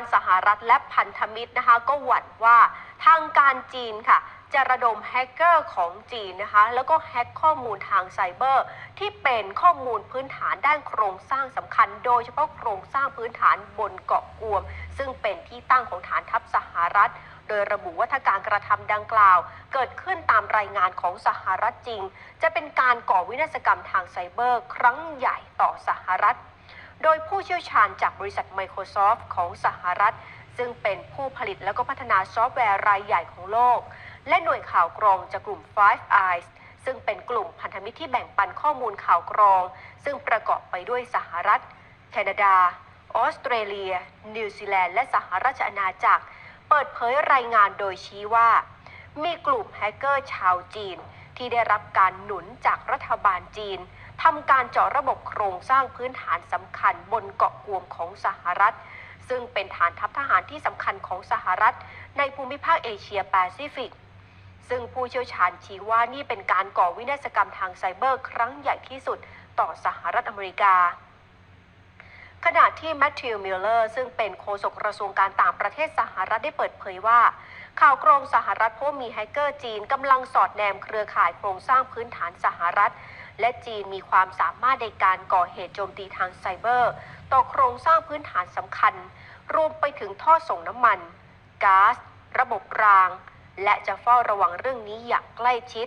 านสหรัฐและพันธมิตรนะคะก็หวั่นว่าทางการจีนค่ะ จะระดมแฮกเกอร์ของจีนนะคะแล้วก็แฮกข้อมูลทางไซเบอร์ ที่เป็นข้อมูลพื้นฐานด้านโครงสร้างสำคัญ โดยเฉพาะโครงสร้างพื้นฐานบนเกาะกวม ซึ่งเป็นที่ตั้งของฐานทัพสหรัฐโดยระบุว่าถ้าการกระทำดังกล่าว เกิดขึ้นตามรายงานของสหรัฐจริง จะเป็นการก่อวินาศกรรมทางไซเบอร์ ครั้งใหญ่ต่อสหรัฐ โดยผู้เชี่ยวชาญจากบริษัท Microsoft ของสหรัฐ ซึ่งเป็นผู้ผลิตและก็พัฒนาซอฟต์แวร์รายใหญ่ของโลก และหน่วยข่าวกรองจากกลุ่ม Five Eyes ซึ่งเป็นกลุ่มพันธมิตรที่แบ่งปันข้อมูลข่าวกรอง ซึ่งประกอบไปด้วยสหรัฐ แคนาดา ออสเตรเลีย นิวซีแลนด์ และสหราชอาณาจักร เปิดเผยรายงานโดยชี้ว่า มีกลุ่มแฮกเกอร์ชาวจีน ที่ได้รับการหนุนจากรัฐบาลจีน ทำการเจาะระบบโครงสร้างพื้นฐานสำคัญบนเกาะกวมของสหรัฐ ซึ่งเป็นฐานทัพทหารที่สำคัญของสหรัฐ ในภูมิภาคเอเชียแปซิฟิก ซึ่งผู้เชี่ยวชาญชี้ว่านี่เป็นการก่อวินาศกรรมทางไซเบอร์ ครั้งใหญ่ที่สุดต่อสหรัฐอเมริกาขณะที่แมทธิวมิลเลอร์ซึ่งเป็นโฆษกกระทรวงการต่างประเทศสหรัฐได้เปิดเผยว่า ข่าวกรองสหรัฐพบมีแฮกเกอร์จีนกำลังสอดแนมเครือข่ายโครงสร้างพื้นฐานสหรัฐ และจีนมีความสามารถในการก่อเหตุโจมตีทางไซเบอร์ ต่อโครงสร้างพื้นฐานสำคัญ รวมไปถึงท่อส่งน้ำมันก๊าซระบบราง และจะเฝ้าระวังเรื่องนี้อย่างใกล้ชิด